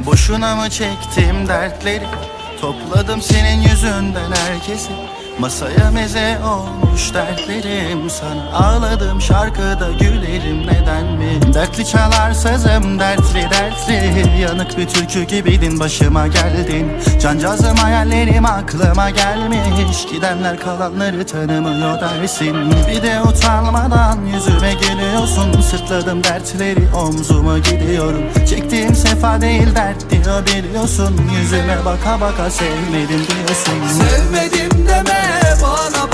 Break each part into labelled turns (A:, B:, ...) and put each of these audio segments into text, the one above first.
A: Boşuna mı çektim dertleri? Topladım senin yüzünden herkesi. Masaya meze olmuş dertlerim. Sana ağladım şarkıda gülerim. Neden mi? Dertli çalar sazım dertli dertli. Yanık bir türkü gibiydin başıma geldin. Cancağızım hayallerim aklıma gelmiş. Gidenler kalanları tanımıyor dersin. Bir de utanmadan yüzüme gülüyorsun. Sırtladım dertleri omzuma gidiyorum Sefa değil dert diyor biliyorsun Yüzüme baka baka sevmedim diyorsun.
B: Sevmedim deme bana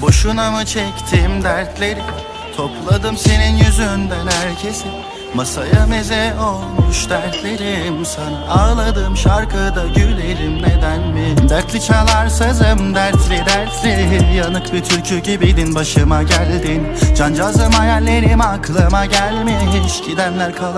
A: Boşuna mı çektim dertleri? Topladım senin yüzünden herkesi. Masaya meze olmuş dertlerim. Sana ağladım şarkıda gülerim. Neden mi? Dertli çalar sazım dertli dertli. Yanık bir türkü gibiydin başıma geldin. Cancağızım hayallerim aklıma gelmiş. Gidenler kalan